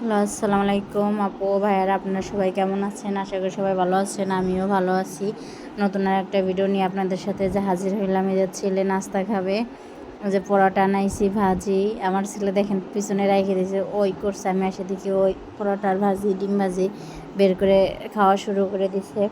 Hello, আসসালামু আলাইকুম। আপু, ভাইয়ারা, আপনারা সবাই কেমন আছেন? আশা করি সবাই ভালো আছেন, আমিও ভালো আছি। নতুন আর একটা ভিডিও নিয়ে আপনাদের সাথে যে হাজির হইলাম যে ছেলে নাস্তা খাবে যে পরোটা নাইছি ভাজি। আমার ছেলে দেখেন পিছনে রেখে দিয়েছে, ওই করছে, আমি এসে দেখি ওই পরোটার ভাজি, ডিম ভাজি বের করে খাওয়া শুরু করে দিছে।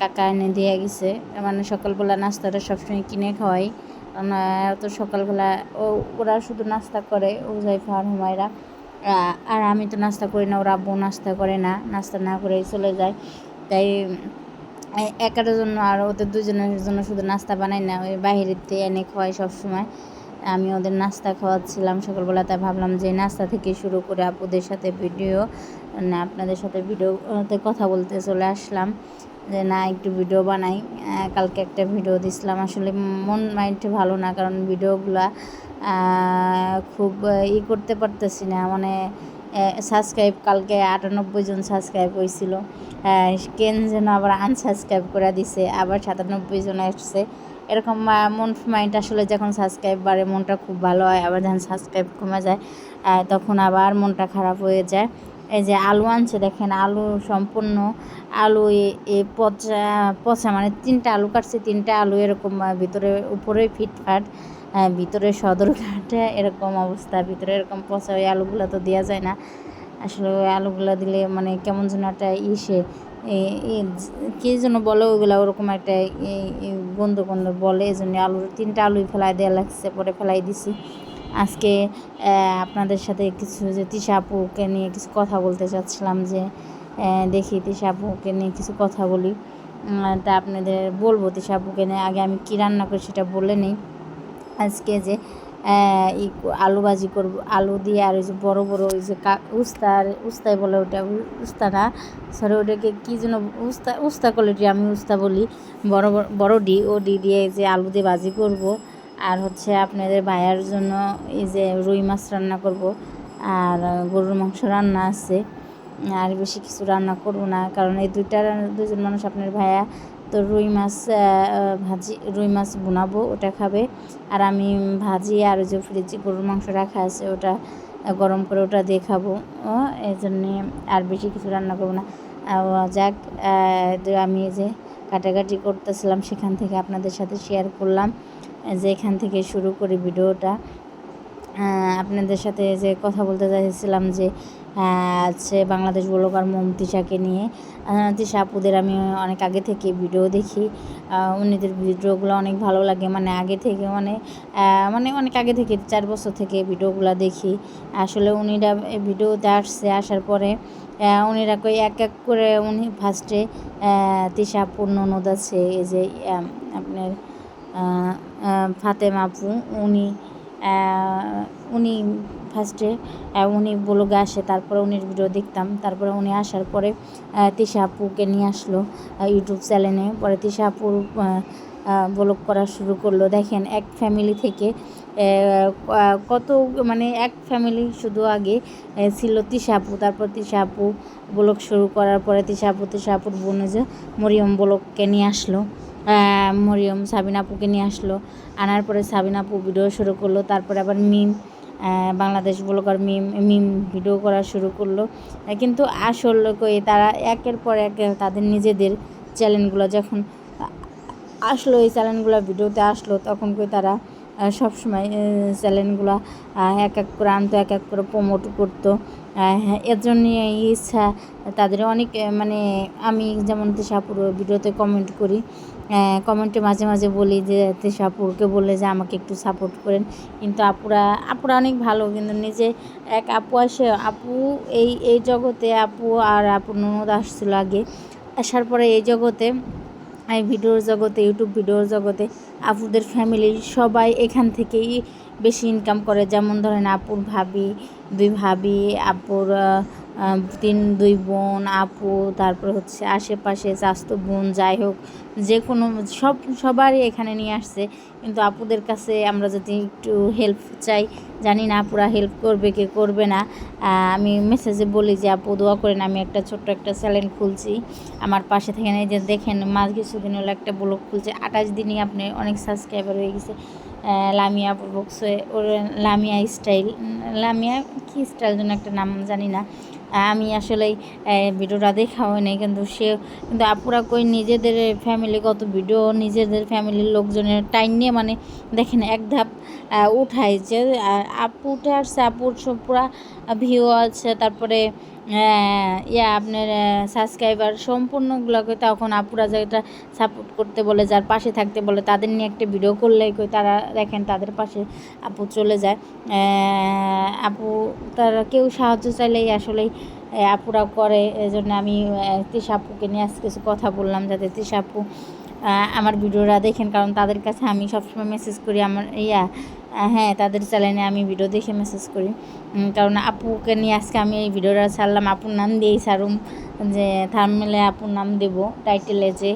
কাকা এনে দিয়ে গেছে। মানে সকালবেলা নাস্তাটা সবসময় কিনে খাওয়াই। কারণ এত সকালবেলা ও, ওরা শুধু নাস্তা করে ও যাই ফার হুমায়রা আর আমি তো নাস্তা করি না, ওর আব্বু নাস্তা করে না, নাস্তা না করেই চলে যায়। তাই একার জন্য আর ওদের দুজনের জন্য শুধু নাস্তা বানাই না, ওই বাহিরেতে এনে খাওয়াই সবসময়। আমি ওদের নাস্তা খাওয়াচ্ছিলাম সকালবেলা, তাই ভাবলাম যে নাস্তা থেকে শুরু করে আপুদের সাথে ভিডিও না আপনাদের সাথে ভিডিওতে কথা বলতে চলে আসলাম। যে না, একটু ভিডিও বানাই। কালকে একটা ভিডিও দিছিলাম। আসলে মন মাইন্ড ভালো না, কারণ ভিডিওগুলা খুব ই করতে পারতেছি না। মানে সাবস্ক্রাইব কালকে আটানব্বই জন সাবস্ক্রাইব হয়েছিল কেন যেন আবার আনসাবস্ক্রাইব করে দিছে, আবার সাতানব্বই জন আসছে। এরকম মন মাইন্ড আসলে যখন সাবস্ক্রাইব বাড়ে, মনটা খুব ভালো হয়, আবার যখন সাবস্ক্রাইব কমে যায় তখন আবার মনটা খারাপ হয়ে যায়। এই যে আলু আনছে, দেখেন আলু সম্পূর্ণ আলু, এ পচা পচা মানে তিনটা আলু কাটছে, তিনটা আলু এরকম ভিতরে, উপরে ফিটফাট। ভিতরে সদরঘাটে এরকম অবস্থা, ভিতরে এরকম পচা ওই আলুগুলো তো দেওয়া যায় না। আসলে ওই আলুগুলো দিলে মানে কেমন যেন একটা ইসে কে যেন বলে ওইগুলো ওরকম একটা গন্ধ গন্ধ বলে এই জন্য আলুর তিনটা আলুই ফেলাই দেওয়া লাগছে, পরে ফেলাই দিছি। আজকে আপনাদের সাথে কিছু যে তিশা আপুকে নিয়ে কিছু কথা বলতে চাচ্ছিলাম যে দেখি তিশা আপুকে নিয়ে কিছু কথা বলি। তা আপনাদের বলব তিশা আপুকে নিয়ে, আগে আমি কী রান্না করি সেটা বলে নিই। আজকে যে আলু ভাজি করব, আলু দিয়ে আর ওই যে বড়ো বড়ো ওই যে উস্তা উস্তাই বলে ওটা উস্তা না সরি ওটাকে কী যেন উস্তা উস্তা কোয়ালিটি আমি উস্তা বলি, বড় বড় ডি, ও ডি দিয়ে যে আলু দিয়ে ভাজি করব, আর হচ্ছে আপনাদের ভাইয়ার জন্য এই যে রুই মাছ রান্না করব, আর গরুর মাংস রান্না আছে, আর বেশি কিছু রান্না করব না, কারণ এই দুইটা দুজন মানুষ, আপনার ভাইয়া তো রুই মাছ ভাজি, রুই মাছ বোনাবো, ওটা খাবে। আর আমি ভাজি আর যে ফ্রিজে গরুর মাংস রাখা আছে, ওটা গরম করে ওটা দিয়ে খাব। এই জন্যে আর বেশি কিছু রান্না করব না। যাক আমি যে কাটাকাটি করতেছিলাম, সেখান থেকে আপনাদের সাথে শেয়ার করলাম, যে এখান থেকে শুরু করি ভিডিওটা। আপনাদের সাথে যে কথা বলতে চাইছিলাম যে আছে বাংলাদেশ ব্লগার মমতিশাকে নিয়ে। তিশা আপুদের আমি অনেক আগে থেকে ভিডিও দেখি। উনিদের ভিডিওগুলো অনেক ভালো লাগে। মানে আগে থেকে মানে মানে অনেক আগে থেকে, চার বছর থেকে ভিডিওগুলো দেখি। আসলে উনিরা ভিডিওতে আসছে, আসার পরে উনিরা কই এক এক করে উনি ফার্স্টে তিশা আপুর ননদ আছে, এই যে আপনার ফাতেমা আপু। উনি উনি ফার্স্টে উনি ব্লগে আসে, তারপরে উনির ভিডিও দেখতাম, তারপরে উনি আসার পরে তিশা আপুকে নিয়ে আসলো ইউটিউব চ্যানেলে পরে তিশা আপুর ব্লগ করা শুরু করল। দেখেন, এক ফ্যামিলি থেকে কত মানে এক ফ্যামিলি শুধু আগে ছিল তিশা আপু। তারপর তিশা আপু ব্লগ শুরু করার পরে তিশা আপু, তিশা আপুর বোন যে মরিয়ম ব্লগকে নিয়ে আসলো। মরিয়ম সাবিনা আপুকে নিয়ে আসলো। আনার পরে সাবিনা আপু ভিডিও শুরু করল। তারপরে আবার meme Bangladesh blogger meme meme video করা শুরু করল। কিন্তু আসল কই তারা একের পর এক তাদের নিজেদের চ্যানেলগুলো যখন আসলো, এই চ্যানেলগুলো ভিডিওতে আসলো, তখন কই তারা সবসময় চ্যানেলগুলো এক এক করে আনতো, এক এক করে প্রমোট করতো। হ্যাঁ এর জন্য ইচ্ছা তাদের অনেক মানে আমি যেমন তেশাপুর ভিডিওতে কমেন্ট করি কমেন্টে মাঝে মাঝে বলি যে তেশাপুরকে বলে যে, আমাকে একটু সাপোর্ট করেন। কিন্তু আপুরা আপুরা অনেক ভালো, কিন্তু নিজে এক আপু আসে, আপু এই এই জগতে আপু আর আপু ননদ আসছিল আগে। আসার পরে এই জগতে, এই ভিডিওর জগতে, ইউটিউব ভিডিওর জগতে আপুদের ফ্যামিলির সবাই এখান থেকেই বেশি ইনকাম করে। যেমন ধরেন, আপুর ভাবি, দুই ভাবি, আপুর তিন, দুই বোন, আপু, তারপর হচ্ছে আশেপাশে চাস্ত বোন, যাই হোক, যে কোনো, সব, সবারই এখানে নিয়ে আসছে। কিন্তু আপুদের কাছে আমরা যদি একটু হেল্প চাই, জানি না আপুরা হেল্প করবে কে করবে না। আমি মেসেজে বলি যে, আপু, দোয়া করেন, আমি একটা ছোট্ট একটা স্যালেন খুলছি। আমার পাশে থেকে এই যে দেখেন মাঝ কিছুদিন হলো একটা ব্লগ খুলছে। আঠাশ দিনই আপনি অনেক সাবস্ক্রাইবার হয়ে গেছে। লামিয়া বক্সে ওর লামিয়া স্টাইল লামিয়া কী স্টাইল জন্য একটা নাম জানি না। আমি আসলে ভিডিওটা দেখা হয়নি কিন্তু সে কিন্তু আপুরা কই নিজেদের ফ্যামিলি কত ভিডিও নিজেদের ফ্যামিলির লোকজনের টাইম নিয়ে মানে দেখেন এক ধাপ উঠাইছে উঠায় যে আহ, আপু উঠে আসছে আপুর পুরা ভিউ আছে তারপরে ইয়া আপনার সাবস্ক্রাইবার সম্পূর্ণগুলোকে তখন আপুরা যেটা সাপোর্ট করতে বলে যার পাশে থাকতে বলে তাদের নিয়ে একটা ভিডিও করলে কই তারা দেখেন তাদের পাশে আপু চলে যায়। আপু তারা কেউ সাহায্য চাইলেই আসলেই আপুরা করে। এজন্য আমি আহ, তৃষা আপুকে নিয়ে আজকে কিছু কথা বললাম যাতে তৃষা আপু আহ, আমার ভিডিওরা দেখেন, কারণ তাদের কাছে আমি সবসময় মেসেজ করি, আমার ইয়া হ্যাঁ তাদের চ্যানেলে আমি ভিডিও দেখে মেসেজ করি। কারণ আপুকে নিয়ে আজকে আমি এই ভিডিওটা ছাড়লাম, আপুর নাম দিয়েই ছাড়ুম, যে থার্মেলে আপুর নাম দেব টাইটেলে যে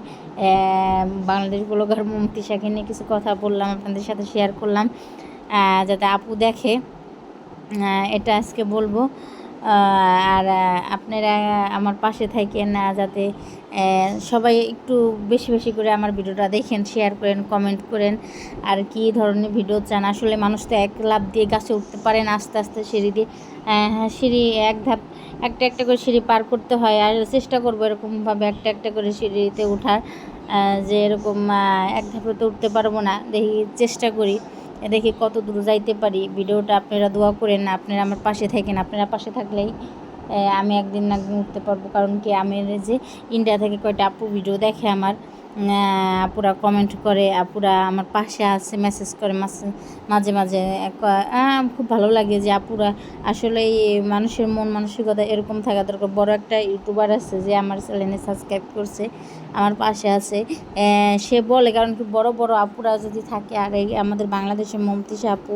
বাংলাদেশ ব্লগার মমতিশাকে নিয়ে কিছু কথা বললাম, আপনাদের সাথে শেয়ার করলাম যাতে আপু দেখে এটা আজকে বলব। আর আপনারা আমার পাশে থাকেন আহ, যাতে সবাই একটু বেশি বেশি করে আমার ভিডিওটা দেখেন শেয়ার করেন কমেন্ট করেন। আর কি ধরনের ভিডিও চান? আসলে মানুষ তো এক লাভ দিয়ে গাছে উঠতে পারেন আস্তে আস্তে সিঁড়ি দিয়ে সিঁড়ি এক ধাপ একটা একটা করে সিঁড়ি পার করতে হয়। আর চেষ্টা করব এরকমভাবে একটা একটা করে সিঁড়িতে ওঠার যে এরকম এক ধাপে তো উঠতে পারব না দেখি চেষ্টা করি। দেখি কত দূর যাইতে পারি। ভিডিওটা আপনারা দোয়া করেন আপনারা আমার পাশে থাকেন। আপনারা পাশে থাকলেই আমি একদিন না উঠতে পারব। কারণ কি, আমি যে ইন্ডিয়া থেকে কয়টা আপু ভিডিও দেখে আমার। আপুরা কমেন্ট করে, আপুরা আমার পাশে আছে মেসেজ করে মাঝে মাঝে খুব ভালো লাগে যে আপুরা আসলে মানুষের মন মানসিকতা এরকম থাকা দরকার। বড় একটা ইউটিউবার আছে যে আমার চ্যানেলে সাবস্ক্রাইব করছে, আমার পাশে আছে সে বলে, কারণ কি বড় বড় আপুরা যদি থাকে, আর আমাদের বাংলাদেশের মমতিসা আপু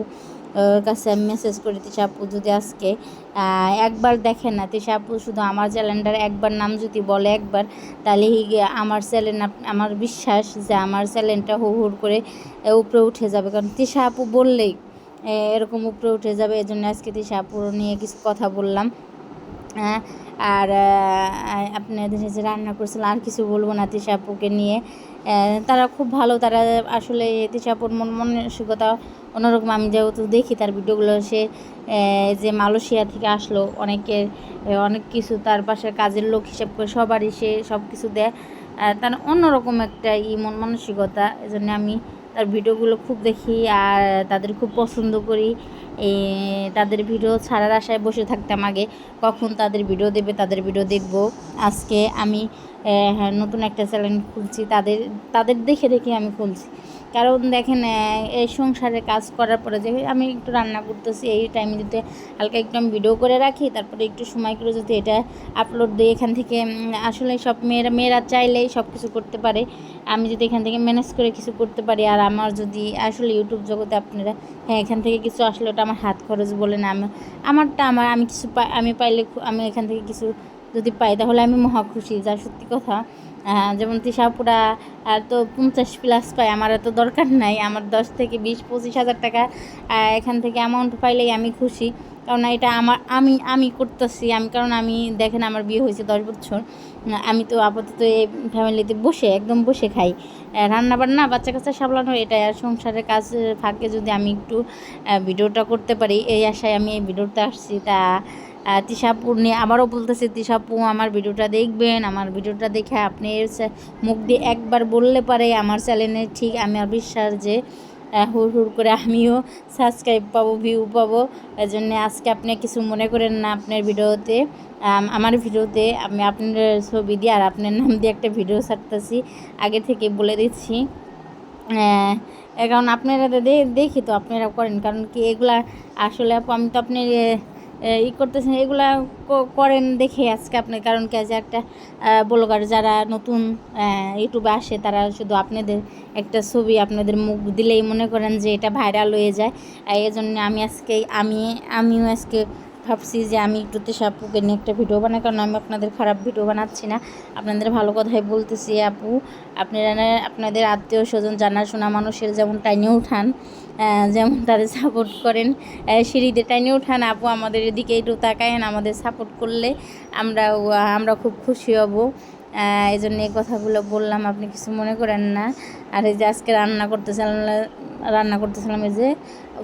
কাছে আমি মেসেজ করি আপু যদি আজকে একবার দেখেন না আপু শুধু আমার চ্যালেন্ডার একবার নাম যদি বলে একবার, তাহলে আমার চ্যালেন আমার বিশ্বাস যে আমার চ্যালেনটা হু হুর করে উপরে উঠে যাবে। কারণ তিশা আপু বললেই এরকম উপরে উঠে যাবে এই জন্য আজকে তিশা নিয়ে কিছু কথা বললাম। হ্যাঁ আর আপনাদের যে রান্না করছিলাম আর কিছু বলব না তিশা আপুকে নিয়ে। তারা খুব ভালো, তারা আসলে তিশা আপুর মন মানসিকতা অন্যরকম। আমি যেহেতু দেখি তার ভিডিওগুলো, সে যে মালয়েশিয়া থেকে আসলো, অনেকের অনেক কিছু তার পাশে কাজের লোক হিসেব করে সবারই সে সব কিছু দেয় তার অন্যরকম একটা ই মন মানসিকতা এই জন্য আমি তার ভিডিওগুলো খুব দেখি আর তাদের খুব পছন্দ করি। তাদের ভিডিও ছাড়ার আশায় বসে থাকতাম আগে, কখন তাদের ভিডিও দেবে, তাদের ভিডিও দেখব। আজকে আমি হ্যাঁ, নতুন একটা চ্যানেল খুলছি তাদের তাদের দেখে দেখে আমি খুলছি। কারণ দেখেন এই সংসারে কাজ করার পরে যে আমি একটু রান্না করতেছি এই টাইমে যদি হালকা একটু আমি ভিডিও করে রাখি তারপরে একটু সময় করে যদি এটা আপলোড দিই এখান থেকে আসলে সব মেয়েরা মেয়েরা চাইলেই সব কিছু করতে পারে। আমি যদি এখান থেকে ম্যানেজ করে কিছু করতে পারি আর আমার যদি আসলে ইউটিউব জগতে আপনারা হ্যাঁ এখান থেকে কিছু আসলে ওটা আমার হাত খরচ বলে না আমি আমারটা আমার আমি কিছু আমি পাইলে আমি এখান থেকে কিছু যদি পাই, তাহলে আমি মহা খুশি। যা সত্যি কথা যেমন তিশাপুরা তো পঞ্চাশ প্লাস পাই আমার এত দরকার নাই। আমার দশ থেকে বিশ, পঁচিশ হাজার টাকা এখান থেকে অ্যামাউন্ট পাইলেই আমি খুশি। কারণ এটা আমার, আমি আমি করতেছি। আমি, কারণ আমি, দেখেন আমার বিয়ে হয়েছে দশ বছর। আমি তো আপাতত এই ফ্যামিলিতে বসে, একদম বসে খাই। রান্না বান্না বাচ্চা কাচ্চা সামলানো এটা আর সংসারের কাজ ফাঁকে যদি আমি একটু ভিডিওটা করতে পারি, এই আশায় আমি এই ভিডিওতে আসছি। তা তিশাপুর নিয়ে আবারও বলতেছি, তিশাপু, আমার ভিডিওটা দেখবেন, আমার ভিডিওটা দেখে আপনি মুখ দিয়ে একবার বললে পারে আমার চ্যানেলে ঠিক আমার বিশ্বাস যে হুড় হুড় করে আমিও সাবস্ক্রাইব পাবো ভিউ পাবো। এই জন্য আজকে আপনি কিছু মনে করেন না আপনার ভিডিওতে। আমার ভিডিওতে আমি আপনার ছবি দিয়ে আর আপনার নাম দিয়ে একটা ভিডিও ছাড়তেছি। আগে থেকে বলে দিচ্ছি। কারণ আপনারা দেখি তো আপনারা করেন, কারণ কি এগুলা আসলে আমি তো আপনি ই করতেছেন, এগুলা করেন দেখে আজকে আপনি, কারণ কি একটা ব্লগার যারা নতুন ইউটিউবে আসে, তারা শুধু আপনাদের একটা ছবি আপনাদের মুখ দিলেই মনে করেন যে এটা ভাইরাল হয়ে যায়। এই জন্য আমি আজকে, আমি, আমিও আজকে ভাবছি যে আমি একটু তেসাপুকে নিয়ে একটা ভিডিও বানাই, কারণ আমি আপনাদের খারাপ ভিডিও বানাচ্ছি না। আপনাদের ভালো কথাই বলতেছি, আপু। আপনারা আপনাদের আত্মীয় স্বজন, জানাশোনা মানুষের যেমন টাইনে উঠান যেমন তাদের সাপোর্ট করেন সিঁড়িতে টাইনে উঠান, আপু, আমাদের এদিকে একটু তাকায়েন, আমাদের সাপোর্ট করলে আমরা আমরা খুব খুশি হব। এই জন্য এই কথাগুলো বললাম, আপনি কিছু মনে করেন না। আর এই যে আজকে রান্না করতে করতেছিলাম রান্না করতেছিলাম এই যে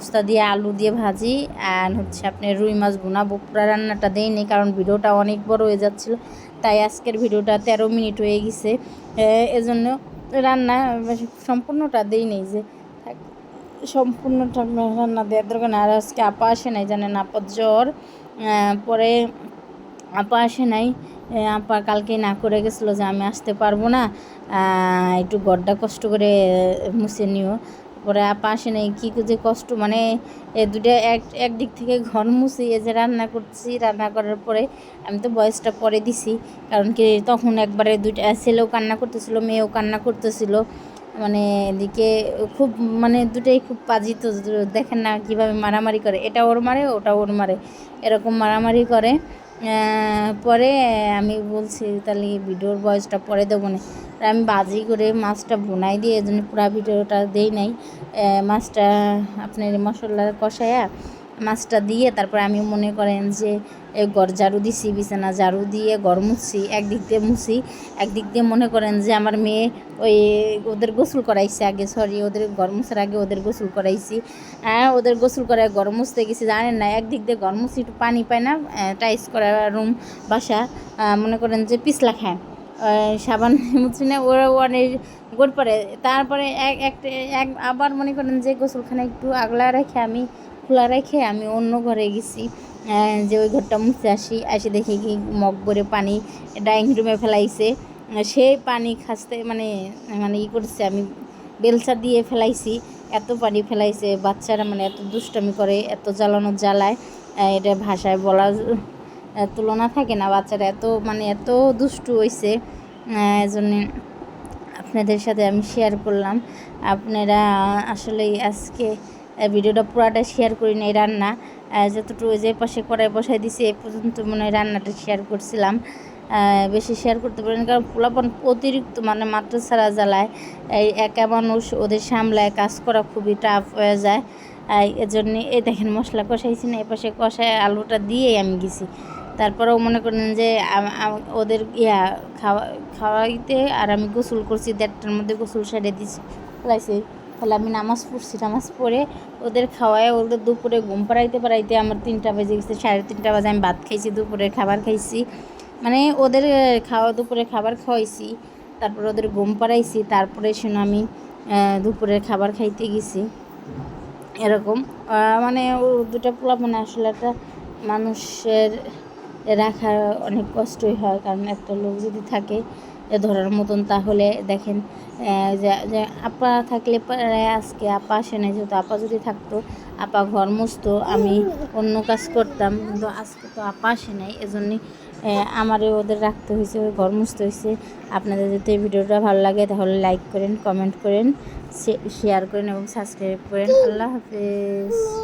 উস্তা দিয়ে আলু দিয়ে ভাজি আর হচ্ছে আপনি রুই মাছ বোনাবো পুরা রান্নাটা দেয়নি কারণ ভিডিওটা অনেক বড় হয়ে যাচ্ছিল। তাই আজকের ভিডিওটা তেরো মিনিট হয়ে গেছে। এজন্য রান্না সম্পূর্ণটা দেই নেই যে সম্পূর্ণটা রান্না দেওয়ার দরকার আর আজকে আপা আসে নাই, জানেন আপার জ্বর। পরে আপা আসে নাই। আপা কালকে না করে গেছিল যে আমি আসতে পারব না। একটু গড্ডা কষ্ট করে মুছে নিও। পরে পাশে নেই, কী যে কষ্ট মানে এ দুটা এক একদিক থেকে ঘর মুছি, এই যে রান্না করছি, রান্না করার পরে আমি তো বয়সটা পরে দিছি, কারণ কি তখন একবারে দুইটা ছেলেও কান্না করতেছিল, মেয়েও কান্না করতেছিল মানে এদিকে খুব মানে দুটাই খুব পাজিত, দেখেন না কীভাবে মারামারি করে, এটা ওর মারে, ওটা ওর মারে, এরকম মারামারি করে পরে আমি বলছি, তাহলে ভিডিওর বয়সটা পরে দেবো না। আর আমি বাজি করে মাছটা বোনাই দিয়ে এই জন্য পুরো ভিডিওটা দেই নাই। মাছটা আপনার মশলা কষায়া মাছটা দিয়ে তারপর আমি মনে করেন যে ঘর ঝাড়ু দিছি, বিছানা ঝাড়ু দিয়ে ঘর মুছছি, একদিক দিয়ে মুছি, একদিক দিয়ে মনে করেন যে আমার মেয়ে ওই ওদের গোসল করাইছে আগে সরি ওদের ঘর মুছার আগে ওদের গোসল করাইছি। হ্যাঁ ওদের গোসল করায় ঘর মুছতে গেছি, জানেন না, একদিক দিয়ে ঘর মুছি, একটু পানি পায় না টাইস করা রুম বাসা মনে করেন যে পিছলা খায়। সাবান মুছি না ওরা অনেক গোট পরে। তারপরে এক, একটা, এক, আবার মনে করেন যে গোসলখানা একটু আগলা রেখে আমি খোলা রেখে আমি অন্য ঘরে গেছি। যে ওই ঘরটা মুছে আসি এসে দেখি কি মগ ভরে পানি ডাইনিং রুমে ফেলাইছে। সেই পানি খাসতে মানে মানে ই করছে, আমি বেলচা দিয়ে ফেলাইছি। এত পানি ফেলাইছে, বাচ্চারা মানে এত দুষ্টামি করে, এত জ্বালানো জ্বালায়। এটা ভাষায় বলা তুলনা থাকে না, বাচ্চারা এত মানে এত দুষ্টু হয়েছে এজন্য আপনাদের সাথে আমি শেয়ার করলাম। আপনারা আসলে আজকে ভিডিওটা পুরাটা শেয়ার করি নাই রান্না। যতটুকু যে পাশে কড়াই বসাই দিছি, এ পর্যন্ত মনে হয় রান্নাটা শেয়ার করছিলাম। বেশি শেয়ার করতে পারেন কারণ পোলাপন অতিরিক্ত মানে মাত্র ছাড়া জ্বালায়। এই একা মানুষ, ওদের সামলায়, কাজ করা খুবই টাফ হয়ে যায়। এজন্য, এই দেখেন মশলা কষাইছি না এ পাশে কষায় আলুটা দিয়েই আমি গেছি। তারপরেও মনে করেন যে ওদের ইয়া খাওয়া, খাওয়াইতে আর আমি গোসল করছি, দেড়টার মধ্যে গোসল সেরে দিছি। ফেলাইছি তাহলে আমি নামাজ পড়ছি, নামাজ পড়ে ওদের খাওয়ায় ওদের দুপুরে ঘুম পাড়াইতে পাড়াইতে আমার তিনটা বেজে গেছে, সাড়ে তিনটা বাজে আমি ভাত খাইছি, দুপুরের খাবার খাইছি। মানে ওদের খাওয়া দুপুরে খাবার খাওয়াইছি, তারপর ওদের ঘুম পাড়াইছি, তারপরে শুনে আমি দুপুরের খাবার খাইতে গেছি। এরকম মানে ও দুটা পোলাপানে আসলে একটা মানুষের রাখা অনেক কষ্টই হয়, কারণ একটা লোক যদি থাকে ধরার মতন, তাহলে দেখেন যে- আপা থাকলে আজকে আপা আসে না যেহেতু আপা যদি থাকতো, আপা ঘর মুছতো, আমি অন্য কাজ করতাম, কিন্তু আজকে তো আপা আসে নাই, এজন্যই আমারও ওদের রাখতে হয়েছে ঘর মুছতে হয়েছে আপনাদের যদি এই ভিডিওটা ভালো লাগে, তাহলে লাইক করেন কমেন্ট করেন শেয়ার করেন এবং সাবস্ক্রাইব করেন। আল্লাহ হাফেজ।